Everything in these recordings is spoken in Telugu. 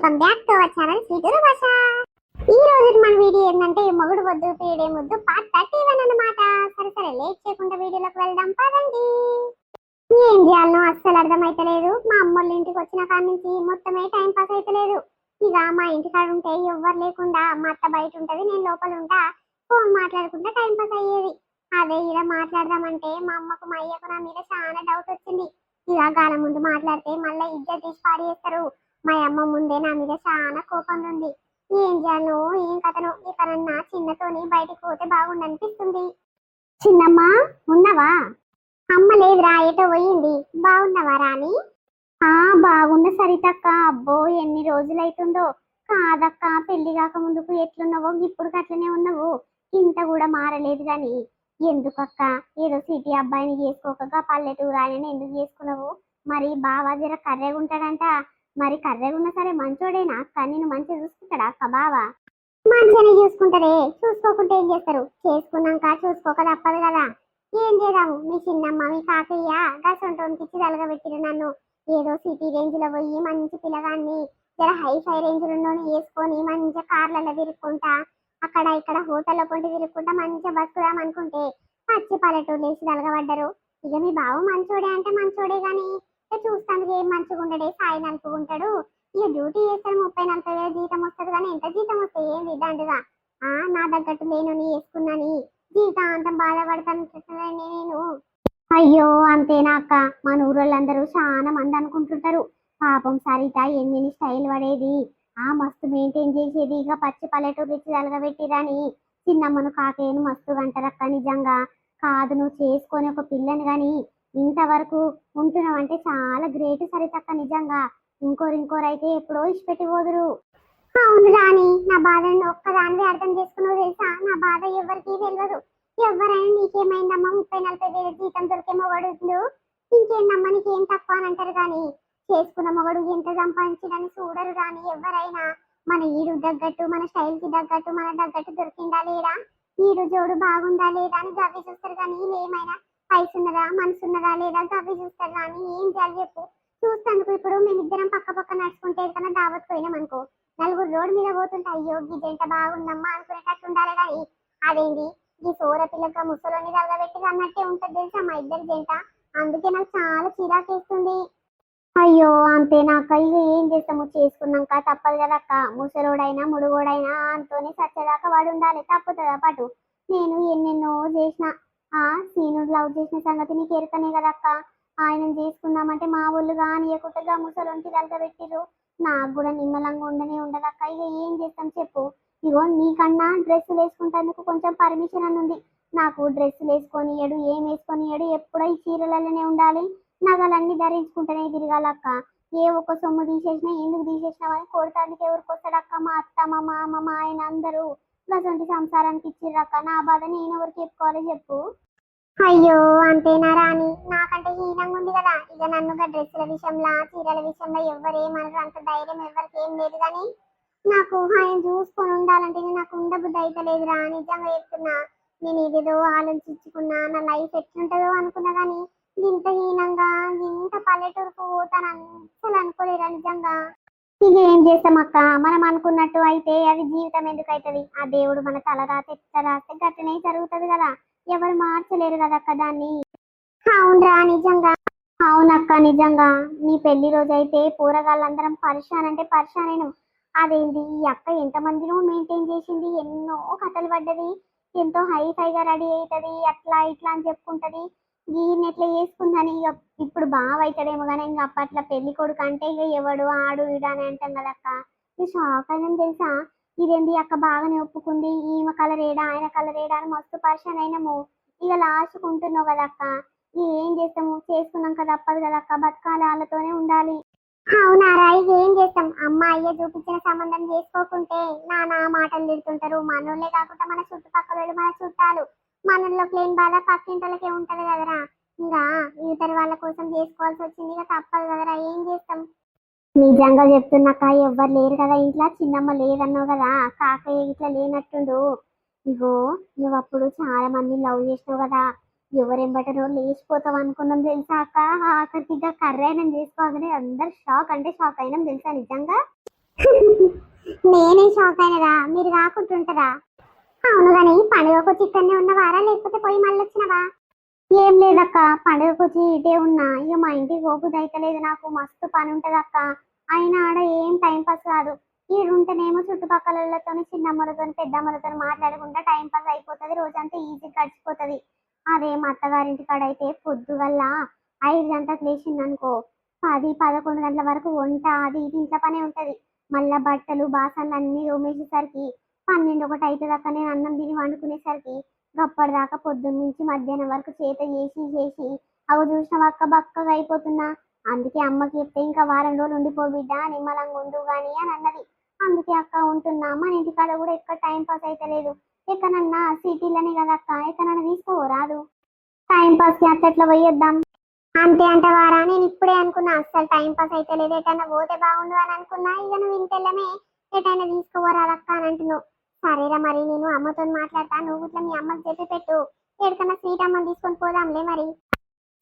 Welcome back to our channel సీటూరు భాష ఈ రోజు మన వీడియో ఏంటంటే మొగుడు వద్దు పీడే ముద్దు పార్ట్ థర్టీ వన్ అన్నమాట. సరే సరే లేట్ చేయకుండా వీడియోలోకి వెళ్దాం పదండి. ఏం చేయాలనో అస్సలు అర్థమైతలేదు. మా అమ్మోళ్ళ ఇంటికి వచ్చిన కాడ నుంచి మొత్తమే టైం పాస్ అయితలేదు. ఇక మా ఇంటి కాడ ఉంటే ఎవ్వరు లేకుండా మా అత్త బయట ఉంటది నేను లోపల ఉంటా. ఫోన్ మాట్లాడుకుంటా టైం పాస్ అయ్యేది. అదే ఇలా మాట్లాడదామంటే మా అమ్మకు మా అయ్యకు నా మీద చాలా డౌట్ వచ్చింది. ఇక గాల ముందు మాట్లాడితే మళ్ళీ ఇద్దరు తీసి పాడేస్తారు మా అమ్మ ముందే నా మీద చాలా కోపం ఉంది. ఏం చేయాలో ఏం కథను ఇకనన్నా చిన్నతోని బయటకు పోతే బాగుండనిపిస్తుంది. చిన్నమ్మ ఉన్నవా? అమ్మ లేదురా ఏటో పోయింది. బాగున్నావా రాని ఆ బాగున్న సరితక్క. అబ్బో ఎన్ని రోజులైతుందో. కాదక్క పెళ్ళి కాక ముందుకు ఎట్లున్నావో ఇప్పుడు అట్లనే ఉన్నావు. ఇంత కూడా మారలేదు గాని ఎందుకక్క? ఏదో సిటీ అబ్బాయిని చేసుకోకగా పల్లెటూరు ఆయన ఎందుకు చేసుకున్నావు? మరి బావా జర కర్రేగుంటాడంట. మరి కర్రెగున్నా సరే మంచోడేనా అక్క నేను మంచిగా చూసుకుంటాడా అక్క బావా? మంచిగానే చూసుకుంటారే. చూసుకోకుంటే ఏం చేస్తారు? చేసుకున్నాక చూసుకోక తప్పదు కదా. ఏం చేద్దాము? మీ చిన్నమ్మ మీ కాకయ్య గసంటోనికి ఇచ్చి తలగబెట్టిరు నన్ను. ఏదో సిటీ రేంజ్లో పోయి మంచి పిల్లగాన్ని జర హై ఫై రేంజ్లోనే వేసుకొని మంచిగా కార్లలో తిరుక్కుంటా అక్కడ ఇక్కడ హోటల్లో కొంటే తిరుక్కుంటా మంచిగా బతుకుదాం అనుకుంటే పచ్చి పల్లెటూరు లేచి తలగబడ్డరు. ఇక మీ బావు మంచోడే అంటే మంచోడే కానీ చూస్తానికి ఏం మంచిగా ఉండడే సాయి అనుకుంటాడు ఇక డ్యూటీ చేస్తాను ముప్పై నలభై వేల జీతం వస్తుంది కానీ ఎంత జీతం వస్తాయి ఏం విధండుగా ఆ నా తగ్గట్టు నేను నీ వేసుకున్నాని. జీవితాంతం బాధపడతాను నేను. అయ్యో అంతేనా అక్క? మన ఊరోళ్ళందరూ చాలా మంది అనుకుంటుంటారు. పాపం సరిత ఎన్ని స్టైల్ పడేది? ఆ మస్తు మెయింటైన్ చేసేది. ఇక పచ్చి పల్లెటూరు ఇచ్చి తలగబెట్టిరని చిన్నమ్మను కాకేను మస్తు అంటారక్క నిజంగా. కాదు నువ్వు చేసుకొని ఒక పిల్లని కానీ ఇంతవరకు ఉంటున్నావు అంటే చాలా గ్రేట్ సరితక్క నిజంగా. ఇంకోరు ఇంకోరు అయితే ఎప్పుడో ఇచ్చిపెట్టి పోదురు అవును రాణి నా బాధను ఒక్కదానివి అర్థం చేసుకున్నావు తెలుసా? నా బాధ ఎవరికి తెలియదు. ఎవరైనా నీకేమైందమ్మా? ముప్పై నలభై వేల జీతం దొరికే మొగడు ఇంకేందమ్మా? నీకేం తక్కువ అని అంటారు కానీ చేసుకున్న మొగడు ఎంత సంపాదించడని చూడరు కానీ ఎవరైనా. మన ఈడు తగ్గట్టు మన స్టైల్కి తగ్గట్టు మన తగ్గట్టు దొరికిందా లేదా? ఈడు జోడు బాగుందా లేదా అని గవ్వి చూస్తారు కానీ ఏమైనా పైస ఉన్నదా మనసు ఉన్నదా లేదా గవ్వి చూస్తారు. కానీ ఏం చేయాలి చెప్పు. చూస్తందుకు ఇప్పుడు మేమిద్దరం పక్క పక్క నడుచుకుంటే ఏదైనా దావత్ పోయినాం అనుకో. నలుగురు రోడ్డు మీద పోతుంటే అయ్యో ఈ జంట బాగుందమ్మా అనుకునేటట్టు ఉండాలి కానీ అదేంటి ఈ సోర పిల్లక ముసలోని తగలబెట్టి అన్నట్టే ఉంటుంది తెలుసా మా ఇద్దరు జంట. అందుకే నాకు చాలా చిరాకేస్తుంది అయ్యో అంతేనాక ఇక ఏం చేస్తాము? చేసుకున్నాక తప్పదు కదక్క ముసలోడైనా ముడుగోడైనా అంతోనే సచ్చేదాకా వాడు ఉండాలి. తప్పుతుందా పాటు? నేను ఎన్నెన్నో చేసిన. ఆ సీనుడు లవ్ చేసిన సంగతి నీకు ఎరకనే కదక్క? ఆయన చేసుకుందామంటే మా ఒళ్ళు కానియకుండా ముసలొంటి తలగబెట్టిరు నాకు కూడా నిమ్మలంగా ఉండనే ఉండదక్క. ఇక ఏం చేస్తాం చెప్పు? ఇగో నీకన్నా డ్రెస్సులు వేసుకుంటేందుకు కొంచెం పర్మిషన్ అని ఉంది. నాకు డ్రెస్సులు వేసుకొని ఏడు ఏం వేసుకొని ఏడు ఎప్పుడో ఈ చీరలలోనే ఉండాలి. నగలన్నీ ధరించుకుంటేనే తిరగాలక్క. ఏ ఒక్క సొమ్ము తీసేసినా ఎందుకు తీసేసినావు అని కొడతానికి ఎవరికి వస్తాడక్క మా అత్త మా మామ మా ఆయన అందరూ? అటువంటి సంసారానికి ఇచ్చిర్రక్క నా బాధ నేను ఎవరికి చెప్పుకోవాలో చెప్పు. అయ్యో అంతేనా రాణి నాకంటే హీనంగా ఉంది కదా. ఇక నన్ను డ్రెస్సుల విషయంలో చీరల విషయంలో ఎవరేమనరు? అంత ధైర్యం ఎవరికి ఏం లేదు కానీ నాకు ఆయన చూసుకొని ఉండాలంటే నాకు ఉండబుద్ధి అయితే లేదురా నిజంగా చెప్తున్నా నేను ఏదేదో ఆలోచించుకున్నా నా లైఫ్ ఎట్లుంటుందో అనుకున్నా కానీ ఇంత హీనంగా ఇంత పల్లెటూరుకు పోతాను అసలు అనుకోలేరా నిజంగా? ఏం చేస్తాం అక్క? మనం అనుకున్నట్టు అయితే అది జీవితం ఎందుకు అవుతుంది ఆ దేవుడు మన తల రాతే ఎట్లా రాస్తే గట్లనే జరుగుతుంది కదా. ఎవరు మార్చలేరు కదా అక్క దాన్ని. అవునరా నిజంగా. అవునక్క నిజంగా. నీ పెళ్ళి రోజు అయితే పూరగాళ్ళందరం పరిశాన్ అంటే పరిశానేను. అదేంటి ఈ అక్క ఎంతమందినో మెయింటైన్ చేసింది ఎన్నో కథలు పడ్డది. ఎంతో హై ఫైగా రెడీ అవుతుంది అట్లా ఇట్లా అని చెప్పుకుంటది. ఈయన ఎట్లా చేసుకుందని? ఇక ఇప్పుడు బాగా అవుతాడేమో కానీ ఇంకా అప్పట్లో పెళ్ళి కొడుకు అంటే ఇక ఎవడు ఆడు ఈడు అని అంటాం కదక్క ఈ షాక్ అయినా తెలుసా? ఇదేంటి అక్క బాగానే ఒప్పుకుంది. ఈమె కలర్ ఏడా? ఆయన కలర్ ఏడా? అని మస్తు పర్షన్ అయినాము ఇక లాస్ట్ ఉంటున్నావు కదా అక్క. ఏం చేస్తాము? చేసుకున్నాం కదా తప్పదు అక్క. బతకాలి వాళ్ళతోనే ఉండాలి. అవునారా ఇక ఏం చేస్తాం? అమ్మ అయ్య చూపించిన సంబంధం చేసుకోకుంటే నానా మాటలు తిడుతుంటారు. మనోళ్ళే కాకుండా మన చుట్టుపక్కల మన చుట్టాలు. మనలో ప్లేన్ బాధ పక్కింటోళ్ళకే ఉంటది కదరా. ఇంకా ఇతర వాళ్ళ కోసం చేసుకోవాల్సి వచ్చింది ఇక తప్పదు కదరా. ఏం చేస్తాం? నిజంగా చెప్తున్నాక ఎవ్వరు లేరు కదా ఇంట్లో. చిన్నమ్మ లేదన్నావు కదా. కాకయ్య ఇట్లా లేనట్టుండు. ఇగో నువ్వు అప్పుడు చాలా మంది లవ్ చేసినావు కదా. ఎవరెంబటరో లేచిపోతావు అనుకున్నాం తెలుసా అక్క. ఆఖరికి ఇక కర్ర అయినా చేసుకోగానే అందరు షాక్ అంటే షాక్ అయినాం తెలుసా నిజంగా? నేనే షాక్ అయినదా మీరు కాకుంటుంటారా అవును గాని పండుగకు వచ్చి ఇక్కడనే ఉన్నవారా? లేకపోతే పోయి మళ్ళీ వచ్చినవా? ఏం లేదక్క పండుగకు వచ్చి ఇటే ఉన్నా. ఇక మా ఇంటికి పోబుద్ది అయితలేదు నాకు. మస్తు పని ఉంటది అక్క. అయినా ఆడ ఏం టైం పాస్ కాదు. ఈడుంటేనేమో చుట్టుపక్కలతో చిన్నమ్మలతో పెద్దమ్మలతో మాట్లాడకుండా టైం పాస్ అయిపోతుంది. రోజంతా ఈజీ గడిచిపోతుంది. అదే మా అత్తగారింటి కాడ అయితే పొద్దుగల్ల ఐదు గంటలకు లేచిందనుకో పది పదకొండు గంటల వరకు వంట అది ఇది ఇంట్లో పనే ఉంటది. మళ్ళా బట్టలు బాసన్లు అన్ని తోమేసేసరికి పన్నెండు ఒకటి అవుతుంది అక్క నేను అన్నం తిని వండుకునేసరికి గప్పటిదాకా పొద్దున్న నుంచి మధ్యాహ్నం వరకు చేత చేసి చేసి అవి చూసిన అక్క బక్కగా అయిపోతున్నా. అందుకే అమ్మకి చెప్తే ఇంకా వారం రోజులు ఉండిపో బిడ్డ నిమ్మలంగా ఉండు గాని అని అన్నది. అందుకే అక్క ఉంటున్నా. మన ఇంటికాడ కూడా ఎక్కడ టైం పాస్ అయితే లేదు. ఎక్కడన్నా సిటీలోనే కదా అక్క ఎక్కడన్నా తీసుకోరాదు టైం పాస్ అట్లట్లా పోయొద్దాం. అంతే అంటవారా నేను ఇప్పుడే అనుకున్నా. అస్సలు టైం పాస్ అయితే లేదు. ఎటైనా పోతే బాగుండు అని అనుకున్నా. ఇక నువ్వు ఇంటెల్లమే ఎటైనా తీసుకోరాదక్క అని అంటున్నావు. సరేరా మరి నేను అమ్మతో మాట్లాడతా. నువ్వు ఇట్లా మీ అమ్మకి చెప్పి పెట్టు. ఎక్కడికన్నా స్వీట్ అమ్మని తీసుకొని పోదాంలే మరి.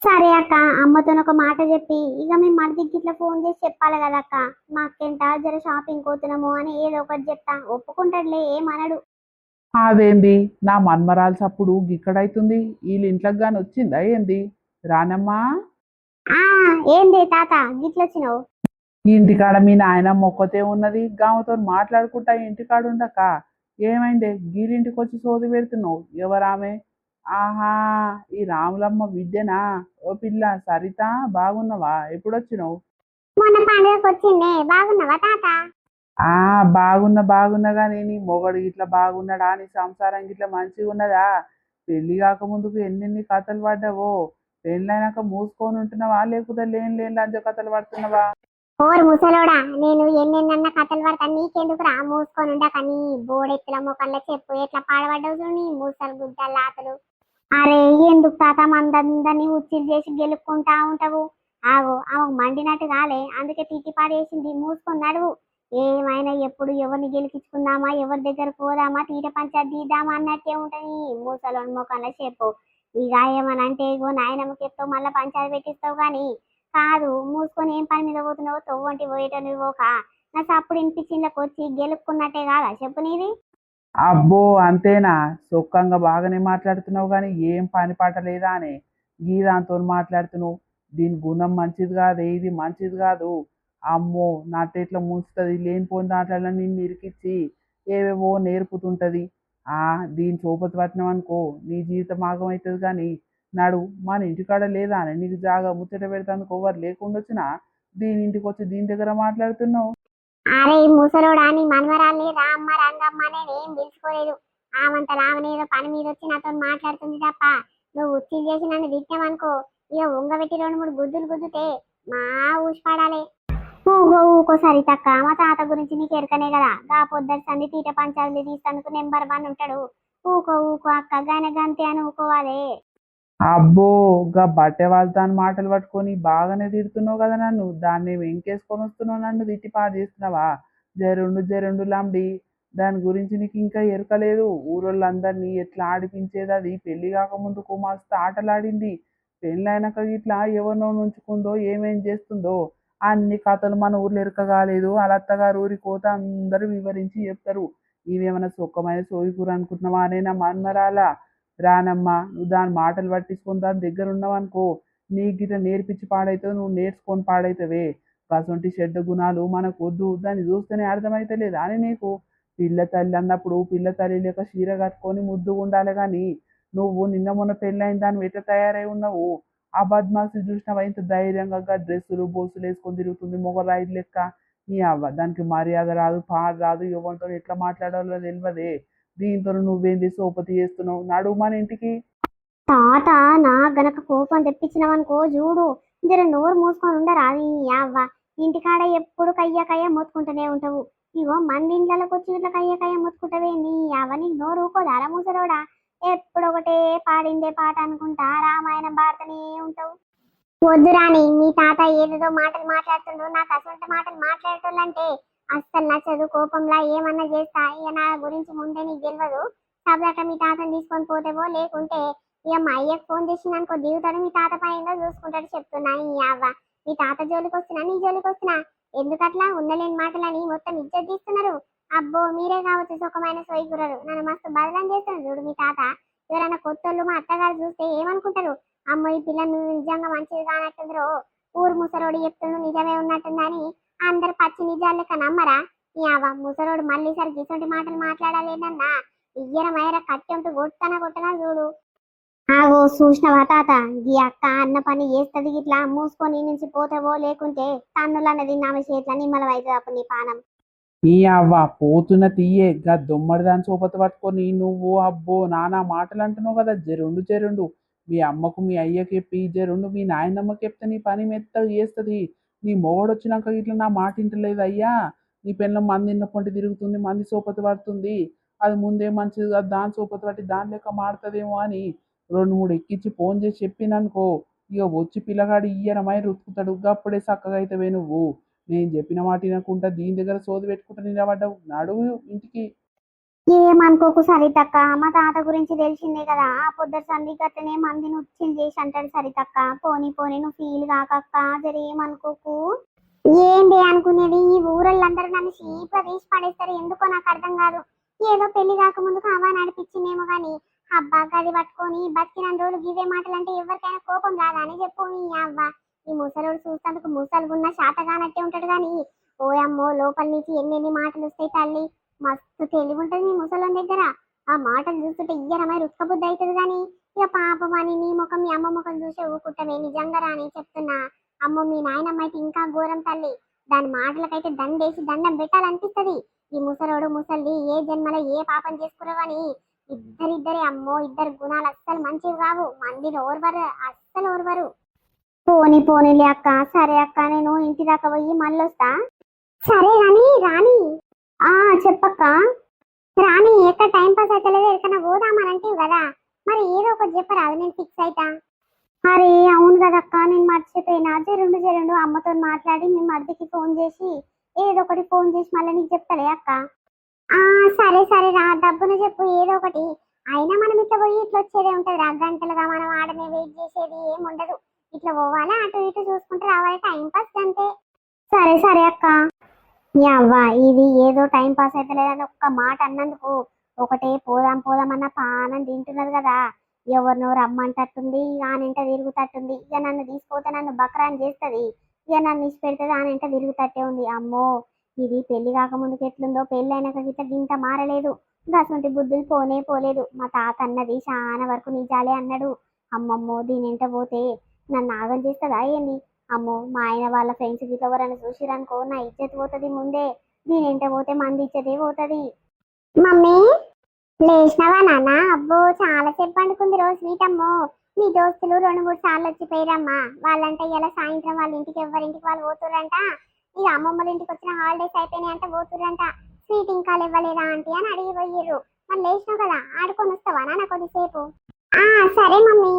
సరే అక్క అమ్మతో ఒక మాట చెప్పి. ఇక మేము మడిదికి ఇట్లా ఫోన్ చేసి చెప్పాలి కదా అక్క. మా అక్కంట జర షాపింగ్ పోతున్నాము అని ఏదో ఒకటి చెప్తా. ఒప్పుకుంటాడులే ఏమనడు. అదేంది? నా మన్మరాలు సప్పుడు గిక్కడైతుంది. వీళ్ళ ఇంట్లోకి గాని వచ్చిందా ఏంది? రానమ్మా. ఆ ఏంది తాత గిట్లొచ్చినావు ఇంటికాడ మీ నాయనమ్మ ఒక్కతే ఉన్నది. గామతో మాట్లాడుకుంటా ఇంటికాడ ఉండక ఏమైంది? గీరింటికి వచ్చి సోది పెడుతున్నావు. ఎవరామె? ఆహా ఈ రాములమ్మ విద్యనా? ఓ పిల్ల సరిత బాగున్నావా? ఎప్పుడొచ్చినావు? మొన్న పండుగకి వచ్చిండే బాగున్నావా తాత? ఆ బాగున్నా బాగున్నా కానీ నీ మొగడు ఇట్లా బాగున్నాడా? నీ సంసారం ఇట్లా మంచిగా ఉన్నదా పెళ్ళి కాకముందుకు ఎన్నెన్ని కథలు పడ్డావో? పెళ్ళైనాక మూసుకొని ఉంటున్నావా? లేకపోతే లేని లేని లంచ కథలు పడుతున్నావా? ఓర్ ముసలోడా నేను ఎన్నెన్న కథలు పడతా నీకెందుకురా మూసుకొని ఉండక నీ బోడెత్తుల ముఖంలో చెప్పు. ఎట్లా పాడబడ్డవు నీ మూసలు గుడ్డలు లాతలు. అరే ఎందుకు తాత మందందరినీ ఉచ్చిలు చేసి గెలుపుకుంటా ఉంటావు? ఆగో ఆ మండినట్టు కాలే. అందుకే తిట్టి పాడేసింది మూసుకొని నడువు. ఏమైనా ఎప్పుడు ఎవరిని గెలిపించుకుందామా? ఎవరి దగ్గర పోదామా? తీట పంచాయతీ తీద్దామా అన్నట్టే ఉంటుంది. మూసలోని ముఖంలో చెప్పు. ఇక ఏమనంటే ఇగో నాయనమ్మకి చెప్తావు మళ్ళీ పంచాయతీ పెట్టిస్తావు కానీ కాదు మూసుకొని ఏం పని మీద పోతున్నావో తొవ్వంటి పోయేటని పోక. నా సప్పుడు ఇంటికి వచ్చి గెలుపుకున్నట్టే కాదా చెప్పు నీది? అబ్బో అంతేనా? సొక్కంగా బాగానే మాట్లాడుతున్నావు కానీ ఏం పని పాట లేదా అని గీదాంతో మాట్లాడుతున్నావు. దీని గుణం మంచిది కాదు ఇది మంచిది కాదు. అమ్మో నాటేట్లా ముంచుతుంది లేనిపోని దాంట్లో నిన్ను ఇరికిచ్చి ఏవేవో నేర్పుతుంటుంది. ఆ దీని చూపతి పట్టినాం అనుకో నీ జీవితం ఆగమవుతుంది కానీ నాడు మన ఇంటికాడ లేదా అని నీకు జాగా ముచ్చట పెడతాందుకు ఎవరు లేకుండా వచ్చిన దీని ఇంటికి వచ్చి దీని దగ్గర మాట్లాడుతున్నావు? అరే ఈ ముసలోడా నీ మనవరాల్ని రామ్మ రంగమ్మ నేను ఏం పిలుచుకోలేదు ఆమంత రామని పని మీద వచ్చి నాతో మాట్లాడుతుంది తప్ప నువ్వు ఉచ్చి చేసి నన్ను తిట్టావనుకో ఇక ఉంగబెట్టి రెండు మూడు గుద్దులు గుద్దుతే మా ఊసిపడాలి ఊహో ఊకోసారి తక్క మా తాత గురించి నీకు ఎరకనే కదా. గా పొద్దుటి సంది తీట పంచాలి తీస్తానుకు నెంబర్ వన్ ఉంటాడు. ఊకో ఊకో అక్క గాన గంతే అని ఊకోవాలి. అబ్బో గా బట్టె వాళ్ళ దాని మాటలు పట్టుకొని బాగానే తిడుతున్నావు కదా నన్ను. దాన్ని వెంకేసుకొని వస్తున్నావు నన్ను తిట్టి పాడు చేస్తున్నావా? జరుండు జరుండు లాండి దాని గురించి నీకు ఇంకా ఎరకలేదు ఊరోళ్ళందరినీ ఎట్లా ఆడిపించేది అది? పెళ్ళి కాకముందు కుమార్తె ఆటలాడింది. పెళ్ళైనాక ఇట్లా ఎవరినో నుంచుకుందో ఏమేం చేస్తుందో అన్ని కథలు మన ఊర్లో ఎరక కాలేదు. అలత్తగారు అత్తగారు కోత అందరూ వివరించి చెప్తారు. ఇవేమైనా సుఖమైన సోయికూర అనుకుంటున్నావా? అనే నా మన్మరాలా రానమ్మా నువ్వు దాని మాటలు పట్టించుకొని దాని దగ్గర ఉన్నావనుకో నీకు గిట్ట నేర్పించి పాడైతే నువ్వు నేర్చుకొని పాడైతవే. అటువంటి చెడ్డ గుణాలు మనకు వద్దు దాన్ని చూస్తేనే అర్థమైతలేదు అని నీకు. పిల్ల తల్లి అన్నప్పుడు పిల్ల తల్లి లేక చీర కట్టుకొని ముద్దుగా ఉండాలి కానీ నువ్వు నిన్న మొన్న పెళ్ళైన దాన్ని ఎట్లా తయారై ఉన్నావు? ఆ బద్మాసు చూసినావా? ఇంత ధైర్యంగా డ్రెస్సులు బోసులు వేసుకొని తిరుగుతుంది మొగరాయి లెక్క. నీ అవ్వ దానికి మర్యాద రాదు పాడు రాదు ఎవరితో ఎట్లా మాట్లాడాలో తెలియదే దీంతో నువ్వేంది సోపతి చేస్తున్నావు? నడువు మన ఇంటికి. తాత నా గనక కోపం తెప్పించినవనుకో చూడు. జర నోరు మూసుకొని ఉండరా అది యావ్వ ఇంటికాడ ఎప్పుడు కయ్య కయ్య మొత్తుకుంటూనే ఉంటావు. ఇగో మంది ఇంట్లోకి వచ్చి ఇట్లా కయ్య కయ్య మొత్తుకుంటావే నీ యావ నీకు నోరు ఊకోదారా ముసలోడా ఎప్పుడు ఒకటే పాడిందే పాట అనుకుంటా రామాయణం పాడుతూనే ఉంటావు. వద్దు రాని మీ తాత ఏదేదో మాటలు మాట్లాడుతుండు. నాకు అసలు మాటలు మాట్లాడేటోళ్ళంటే అస్సలు నచ్చదు కోపంలా ఏమన్నా చేస్తా ఇక నా గురించి ముందే నీకు తెలియదు సబ్లట మీ తాతను తీసుకొని పోతేవో లేకుంటే ఇక మా అయ్యకు ఫోన్ చేసిన అనుకో దిగుతాడు మీ తాత పైన చూసుకుంటాడు చెప్తున్నా ఈ అవ్వ. మీ తాత జోలికి వస్తున్నా నీ జోలికి వస్తున్నా? ఎందుకట్లా? ఉండలేని మాటలని మొత్తం ఇజ్జత్ తీస్తున్నారు. అబ్బో మీరే కావచ్చు సుఖమైన సోయిగురరు నన్ను మస్తు బదలం చేస్తున్నారు చూడు మీ తాత. ఎవరైనా కొత్తోళ్ళు మా అత్తగారు చూస్తే ఏమనుకుంటారు? అమ్మో ఈ పిల్ల నువ్వు నిజంగా మంచిది కానట్టుందిరో. ఊరు ముసరోడు చెప్తుండు నిజమే ఉన్నట్టుందని. అందరు పచ్చి నిజాలు లెక్క నమ్మరా అవ్వ ముసరోడు మళ్ళీ సరి ఇటువంటి మాటలు మాట్లాడాలేదన్నా ఇయ్యర మైర కట్టి ఉంటూ కొట్టనా కొట్టనా చూడు. ఆగో చూసినవా తాత? ఈ అక్క అన్న పని చేస్తుంది ఇట్లా మూసుకొని నుంచి పోతావో లేకుంటే తన్నులు అన్నది నామ చేతిలో నిమ్మల అవుతుంది అప్పుడు నీ పానం. ఈ అవ్వ పోతున్న తీయే గా దొమ్మడి దాని సోపత పట్టుకొని నువ్వు అబ్బో నానా మాటలు అంటున్నావు కదా జరుండు జరుండు. మీ అమ్మకు మీ అయ్యకి చెప్పి జరుండు మీ నాయనమ్మకి చెప్తే నీ పని మెత్తగా చేస్తుంది. నీ మొగోడు వచ్చినాక ఇట్లా నా మాట ఇంటలేదు అయ్యా? నీ పెళ్ళం మంది ఇన్నపంటి తిరుగుతుంది మంది సోపతి పడుతుంది. అది ముందే మంచిది కాదు దాని సోపతి పట్టి దాని లెక్క మాడుతుందేమో అని రెండు మూడు ఎక్కించి ఫోన్ చేసి చెప్పిననుకో ఇక వచ్చి పిల్లగాడు ఇయ్యనమై రుతుకుతాడు అప్పుడే చక్కగా అవుతావే నువ్వు. నేను చెప్పిన మాట వినకుండా దీని దగ్గర సోది పెట్టుకుంటా నిలబడ్డావు. నడువు ఇంటికి ఏమనుకోకు సరితక్క. మా తాత గురించి తెలిసిందే కదా. ఆ పొద్దు సంధి గట్టనే మందిని ఉచ్చింది చేసి అంటాడు సరితక్క. పోనీ పోనీ నువ్వు ఫీల్ కాకక్క జరేమనుకోకు ఏంటి అనుకునేది? ఈ ఊరళ్ళందరూ నన్ను చీప్గా తీసి పడేస్తారు. ఎందుకో నాకు అర్థం కాదు. ఏదో పెళ్ళి కాకముందు హవా నడిపించిందేమో గాని అబ్బా గది పట్టుకొని బతికిన రోజులు గివే మాటలంటే ఎవరికైనా కోపం రాదా అని చెప్పు నీ అవ్వ. ఈ ముసలోడు చూstanదుకు ముసలుగున్న శాతగానట్టే ఉంటాడు కానీ ఓ అమ్మో లోపల నుంచి ఎన్నెన్ని మాటలు వస్తాయి తల్లి. మస్తు తెలివి ఉంటుంది మీ ముసలం దగ్గర. ఆ మాటలు చూస్తుంటే ఇయ్యరమై రుక్కబుద్ధి అవుతుంది కానీ ఇక పాపం అని నీ ముఖం మీ అమ్మ ముఖం చూసే ఊకుంటామే నిజంగా రాని చెప్తున్నా. అమ్మో మీ నాయనమ్మ అయితే ఇంకా ఘోరం తల్లి. దాని మాటలకైతే దండేసి దండం పెట్టాలనిపిస్తుంది. ఈ ముసలోడు ముసలి ఏ జన్మలో ఏ పాపం చేసుకున్నావని ఇద్దరిద్దరే అమ్మో ఇద్దరు గుణాలు అస్సలు మంచివి కావు. మందిని ఓర్వరు అస్సలు ఓర్వరు పోని పోనీలే అక్క. సరే అక్క నేను ఇంటి దాకా పోయి మళ్ళీ వస్తా సరే రాని రాని ఆ చెప్పక్క. రాని ఎక్కడ టైం పాస్ అవుతలేదు ఎక్కడైనా పోదామనంటే కదా. మరి ఏదో ఒకటి చెప్పరాదు నేను ఫిక్స్ అయితా. అరే అవును కదక్క నేను మర్చిపోయినా. జరుండు జరుండు అమ్మతో మాట్లాడి మేము మరిదికి ఫోన్ చేసి ఏదో ఒకటి ఫోన్ చేసి మళ్ళీ నీకు చెప్తలే అక్క. ఆ సరే సరే రా డబ్బును చెప్పు ఏదో ఒకటి. అయినా మనం ఇట్లా పోయి ఇట్లా వచ్చేదే ఉంటది రా. గంటలుగా మనం ఆడనే వెయిట్ చేసేది ఏం ఉండదు. ఇట్లా పోవాలా అటు ఇటు చూసుకుంటూ రావాలి టైం పాస్ అంతే. సరే సరే అక్క. అవ్వ ఇది ఏదో టైం పాస్ అయితే లేదని ఒక్క మాట అన్నందుకు. ఒకటే పోదాం పోదాం అన్న పానం తింటున్నది కదా. ఎవరినో రమ్మంటట్టుంది ఆనంట తిరుగుతట్టుంది. ఇక నన్ను తీసుకుపోతే నన్ను బక్రాన్ చేస్తుంది. ఇక నన్ను ఇచ్చి పెడుతుంది ఆనంట తిరుగుతట్టే ఉంది. అమ్మో ఇది పెళ్ళి కాకముందుకు ఎట్లుందో పెళ్ళి అయినాక గిట్ట గింత మారలేదు. అసలు బుద్ధులు పోనే పోలేదు. మా తాత అన్నది చాలా వరకు నిజాలే అన్నాడు. అమ్మమ్మో దీనింట పోతే నన్ను ఆగం చేస్తుందా ఏంది? అమ్మో మా ఆయన వాళ్ళ ఫ్రెండ్స్ గిట్ల ఎవరైనా చూసిరనుకో నా ఇజ్జత్ పోతుంది ముందే. దీనింట పోతే మంది ఇచ్చేదే పోతుంది. మమ్మీ లేచినవా నాన్న? అబ్బో చాలా సేపు పండుకుంది రోజు స్వీటమ్మో మీ దోస్తులు రెండు మూడు సార్లు వచ్చిపోయారమ్మా వాళ్ళంటే ఇలా సాయంత్రం వాళ్ళ ఇంటికి ఎవరింటికి వాళ్ళు పోతుర్రంట. ఇక అమ్మమ్మల ఇంటికి వచ్చిన హాలిడేస్ అయిపోయినాయి అంటే పోతుర్రంట. స్వీట్ ఇంకా ఇవ్వలేదా ఆంటీ అని అడిగి పోయిర్రు. మరి లేచినావు కదా ఆడుకొని వస్తావా నాన్న కొద్దిసేపు? ఆ సరే మమ్మీ.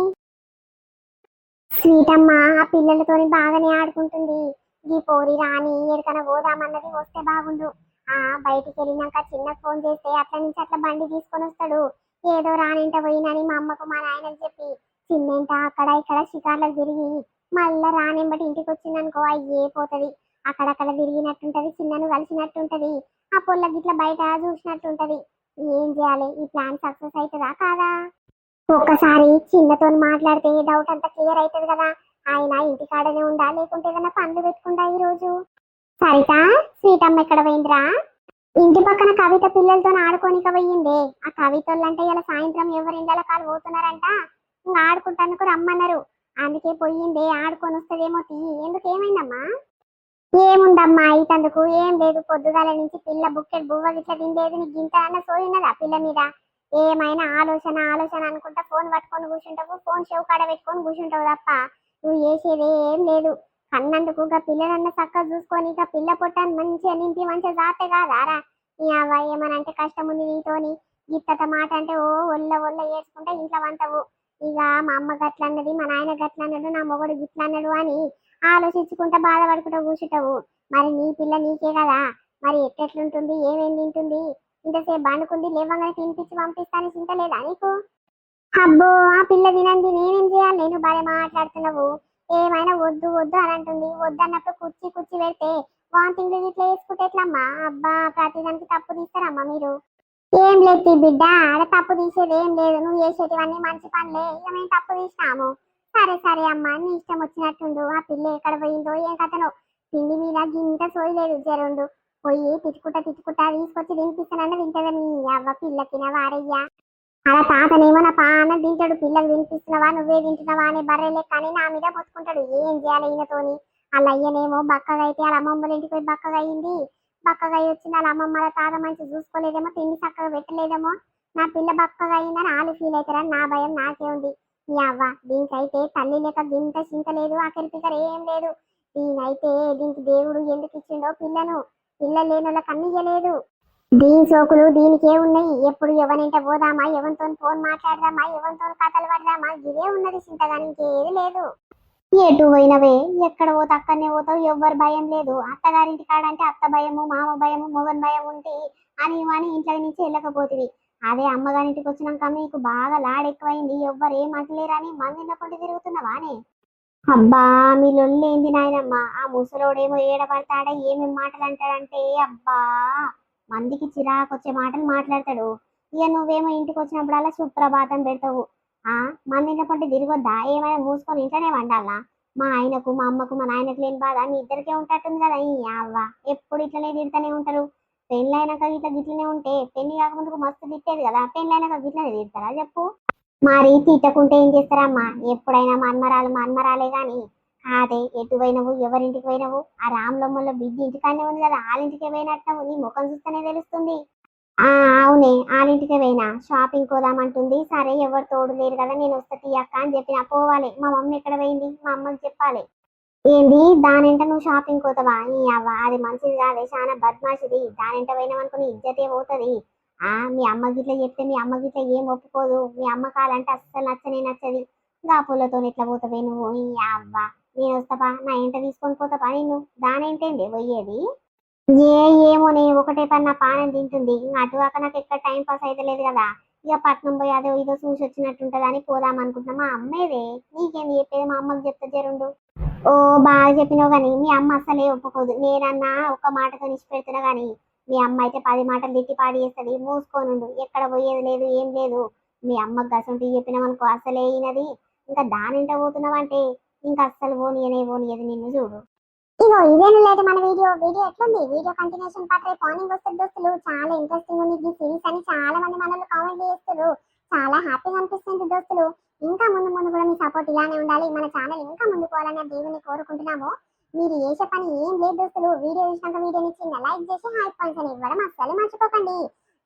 సీతమ్మ ఆ పిల్లలతోని బాగానే ఆడుకుంటుంది. ఈ పోరి రాని ఎక్కడికైనా పోదామన్నది వస్తే బాగుండు. ఆ బయటికి వెళ్ళినాక చిన్న ఫోన్ చేస్తే అట్ల నుంచి అట్లా బండి తీసుకొని వస్తాడు. ఏదో రానింట పోయినని మా అమ్మకు మా నాయనకు చెప్పి చిన్నంట అక్కడ ఇక్కడ షికార్లకు తిరిగి మళ్ళా రానింబటి ఇంటికి వచ్చిందనుకో అయ్యే పోతది. అక్కడక్కడ తిరిగినట్టుంటది చిన్నను కలిసినట్టుంటది. ఆ పొల్ల గిట్ల బయట చూసినట్టుంటది. ఏం చేయాలి? ఈ ప్లాన్ సక్సెస్ అవుతుందా కాదా? ఒక్కసారి చిన్నతో మాట్లాడితే డౌట్ అంతా క్లియర్ అవుతుంది కదా. ఆయన ఇంటి కాడనే ఉందా లేకుంటే ఏదైనా పనులు పెట్టుకుంటా ఈ రోజు సరిత సీతమ్మ ఎక్కడ పోయిందిరా? ఇంటి పక్కన కవిత పిల్లలతో ఆడుకోనిక పోయిందే. ఆ కవితోళ్ళంటే ఇలా సాయంత్రం ఎవరి ఇండ్ల కాలు పోతున్నారంట? ఇంకా ఆడుకుంటానికి రమ్మన్నారు. అందుకే పోయిందే ఆడుకొని వస్తుందేమో తీ. ఎందుకు ఏమైందమ్మా? ఏముందమ్మా ఇతందుకు ఏం లేదు. పొద్దుగాల నుంచి పిల్ల బుక్కెట్ బువ్వ గిట్ల తిండేది నీకు గింత అన్న సోయినదా పిల్ల మీద? ఏమైనా ఆలోచన ఆలోచన అనుకుంటా ఫోన్ పట్టుకొని కూర్చుంటావు ఫోన్ చెవు కాడ పెట్టుకొని కూర్చుంటావు తప్ప నువ్వు చేసేది ఏం లేదు. కన్నందుకు ఇంకా పిల్లలన్న చక్కగా చూసుకొని ఇక పిల్ల పొట్టాన్ని మంచిగా నింపి మంచిగా జాతే కాదారా నీ అవ్వ ఏమనంటే కష్టం ఉంది నీతోని గిత్తత మాట అంటే ఓ ఒళ్ళ ఒళ్ళ ఏడ్చుకుంటే ఇంట్లో వంటవు ఇక మా అమ్మ గట్లన్నది మా నాయన గట్లన్నాడు నా మొగడు గిట్లన్నాడు అని ఆలోచించుకుంటా బాధపడుకుంటూ కూర్చుంటావు. మరి నీ పిల్ల నీకే కదా? మరి ఎట్టెట్లుంటుంది ఏమేమి తింటుంది? ఇంతసేపు బండుకుంది లేవగానే తినిపించి పంపిస్తాను చింత లేదా నీకు? అబ్బో ఆ పిల్ల తినంది నేనేం చేయాలి? నేను బాగా మాట్లాడుతున్నావు. ఏమైనా వద్దు వద్దు అని అంటుంది. వద్దు అన్నప్పుడు కుర్చీ కుర్చీ పెడితే వాంతింగ్లు ఇట్లా వేసుకుంటే ఎట్లమ్మా? అబ్బా ప్రతిదానికి తప్పు తీస్తారమ్మా మీరు. ఏం లేదు బిడ్డ ఆడ తప్పు తీసేది ఏం లేదు. నువ్వు చేసేటివన్నీ మంచి పనులే. ఇక మేము తప్పు తీసినాము. సరే సరే అమ్మా నీ ఇష్టం వచ్చినట్టుండు. ఆ పిల్ల ఎక్కడ పోయిందో ఏం కథనో. తిండి మీద గింత సోయలేదు జరుండు. పోయి తిట్టుకుంటా తిట్టుకుంటా తీసుకొచ్చి తినిపిస్తానన్న తింటదా మీ అవ్వ పిల్ల తినవారయ్యా అలా తాతనేమో నా పాన తింటాడు పిల్లకి తినిపిస్తున్నావా నువ్వే తింటున్నావా అనే బర్రెలే కానీ నా మీద పొత్తుకుంటాడు. ఏం చేయాలి ఈయనతోని? అలా అయ్యనేమో బక్కగా అయితే వాళ్ళ అమ్మమ్మల ఇంటికి పోయి బక్కగా అయింది బక్కగా అయ్యి వచ్చింది వాళ్ళ అమ్మమ్మ తాత మంచి చూసుకోలేదేమో తిండి చక్కగా పెట్టలేదేమో. నా పిల్ల బక్కగా అయిందని వాళ్ళు ఫీల్ అవుతారని నా భయం నాకే ఉంది. ఈ అవ్వ దీనికైతే తల్లి లేక గింత చింత లేదు ఆఖరి పికర్ ఏం లేదు. దీనైతే దీనికి దేవుడు ఎందుకు ఇచ్చిండో పిల్లను పిల్ల లేని అన్ని ఇయ్యలేదు. దీని సోకులు దీనికే ఉన్నాయి. ఎప్పుడు ఎవరింట పోదామా? ఎవరితో ఫోన్ మాట్లాడదామా? ఎవరితో కథలు పడదామా? ఇదే ఉన్నది చింతగాని ఇంకేది లేదు. ఎటు పోయినవే? ఎక్కడ పోతే? అక్కడనే పోతావు? ఎవ్వరు భయం లేదు. అత్తగారింటి కాడంటే అత్త భయము మామ భయము మొగన్ భయం ఉంటే అని అని ఇంట్లో నుంచి వెళ్ళకపోతివి. అదే అమ్మగారింటికి వచ్చినాక మీకు బాగా లాడెక్కువైంది. ఎవ్వరు ఏం అంటలేరని మందిన తిరుగుతున్నావానే అబ్బా మీ లొల్లేంది నాయనమ్మ? ఆ ముసలోడేమో ఏడబడతాడా? ఏమేం మాటలు అంటాడంటే అబ్బా మందికి చిరాకు వచ్చే మాటలు మాట్లాడతాడు. ఇక నువ్వేమో ఇంటికి వచ్చినప్పుడల్లా సుప్రభాతం పెడతావు. ఆ మందిన ఇంటి తిరగొద్దా? ఏమైనా మూసుకొని ఇంట్లోనే వండాలా? మా ఆయనకు మా అమ్మకు మా నాయనకు లేని బాధ మీ ఇద్దరికే ఉంటట్టుంది కదా ఈ అవ్వ. ఎప్పుడు ఇట్లనే తిడతానే ఉంటారు? పెళ్ళైనాక ఇట్లా గిట్లనే ఉంటే పెళ్ళి కాకముందుకు మస్తు తిట్టేది కదా పెళ్ళైనాక గిట్లనే తిడతారా? చెప్పు. మరి తిట్టకుంటే ఏం చేస్తారమ్మా? ఎప్పుడైనా మన్మరాలు మన్మరాలే గాని. కాదే ఎటు పోయినవు ఎవరింటికి పోయినవు? ఆ రాములమ్మలో బిడ్డ ఇంటికానే ఉంది కదా వాళ్ళింటికే పోయినట్టు నీ ముఖం చూస్తేనే తెలుస్తుంది. ఆ అవునే వాళ్ళింటికే పోయినా. షాపింగ్ పోదామంటుంది. సరే ఎవరు తోడు లేరు కదా నేను వస్తా తీయక్క అని చెప్పిన. పోవాలి. మా మమ్మీ ఎక్కడ పోయింది? మా అమ్మకి చెప్పాలి. ఏంది? దానింట నువ్వు షాపింగ్ పోతావా? ఈ అవ్వ అది మంచిది కాదే. చాలా బద్మాషిది. దానింట పోయినామనుకుని ఇజ్జతే పోతుంది. మీ అమ్మ గిట్ల చెప్తే మీ అమ్మ గిట్ల ఏం ఒప్పుకోదు. మీ అమ్మ కాలంటే అస్సలు నచ్చనే నచ్చది. గా పూలతో ఎట్లా పోతావే నువ్వు? ఈ అవ్వ నేను వస్తాపా నా ఇంట తీసుకొని పోతాపా నేను దానేంటండి పోయేది? ఏ ఏమోనే ఒకటే పని నా పానం తింటుంది. ఇంకా అటువాక నాకు ఎక్కడ టైం పాస్ అయితే లేదు కదా. ఇక పట్నం పోయి అదో ఇదో చూసి వచ్చినట్టుంటది అని పోదాం అనుకుంటున్నా. మా అమ్మేదే. నీకేంది చెప్పేది? మా అమ్మకి చెప్తే జరుండు. ఓ బాగా చెప్పినావు కానీ మీ అమ్మ అసలే ఒప్పుకోదు. నేనన్నా ఒక్క మాటతో నిష్పెడుతున్నా కానీ మీ అమ్మ అయితే పది మాటలు తిట్టి పాడేస్తుంది. మూసుకోనుండు. ఎక్కడ పోయేది లేదు ఏం లేదు. మీ అమ్మ గసంటి చెప్పినామనుకో అసలే అయినది ఇంకా దానింట పోతున్నావంటే ఇంకా అస్సలు పోనీయనే పోనీయదు నిన్ను చూడు. ఇగో ఇదేను లేదు మన వీడియో వీడియో ఎట్లుంది? వీడియో కంటిన్యూషన్ పార్ట్ రేపు మార్నింగ్ వస్తుంది దోస్తులు. చాలా ఇంట్రెస్టింగ్ ఉంది. ఈ సిరీస్ అని చాలా మంది మనల్ని కామెంట్ చేస్తారు చాలా హ్యాపీగా అనిపిస్తుంది దోస్తులు. ఇంకా ముందు ముందు కూడా మీ సపోర్ట్ ఇలానే ఉండాలి. మన ఛానల్ ఇంకా ముందు పోవాలని దేవుని కోరుకుంటున్నాము. మీరు చేసే పని ఏం లేదు దోస్తులు. వీడియో చూసినాక వీడియోని చిన్న లైక్ చేసి హై పాయింట్స్ అని ఇవ్వడం అస్సలు మర్చిపోకండి.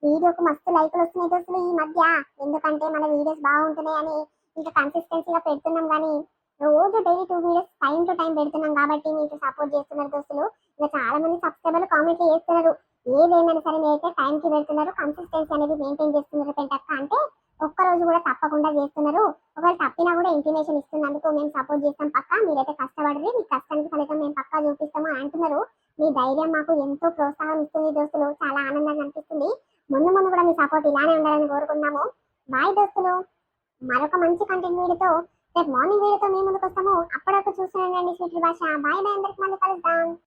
వీడియోకు మస్తు లైకులు వస్తున్నాయి దోస్తులు ఈ మధ్య. ఎందుకంటే మన వీడియోస్ బాగుంటున్నాయి అని ఇంకా కన్సిస్టెన్సీగా పెడుతున్నాం కానీ రోజు daily two videos time to time పెడుతున్నాం కాబట్టి మీకు సపోర్ట్ చేస్తున్నారు దోస్తులు. ఇంకా చాలా మంది సబ్స్క్రైబర్లు కామెంట్లు చేస్తున్నారు. ఏదేమైనా సరే మీరైతే టైం పెడుతున్నారు. కన్సిస్టెన్సీ అనేది మెయింటైన్ చేస్తున్నారు పెంటక్క. అంటే ఒక్క రోజు కూడా తప్పకుండా చేస్తున్నారు. ఒకవేళ తప్పినా కూడా ఇంటిమేషన్ ఇస్తున్నందుకు మేము సపోర్ట్ చేస్తాం పక్క. మీరైతే కష్టపడరు. మీ కష్టానికి ఫలితం మేము పక్కా చూపిస్తాము అంటున్నారు. మీ ధైర్యం మాకు ఎంతో ప్రోత్సాహం ఇస్తుంది దోస్తులు. చాలా ఆనందంగా అనిపిస్తుంది. ముందు ముందు కూడా మీ సపోర్ట్ ఇలానే ఉండాలని కోరుకున్నాము బాయ్ దోస్తులు. మరొక మంచి కంటెంట్ వీడియోతో రేపు మార్నింగ్ వీడియోతో మేము ముందుకు వస్తాము. అప్పటివరకు చూస్తున్నాండి స్వీట్ భాష బాయ్ బాయ్ అందరికి మళ్ళీ కలుద్దాం.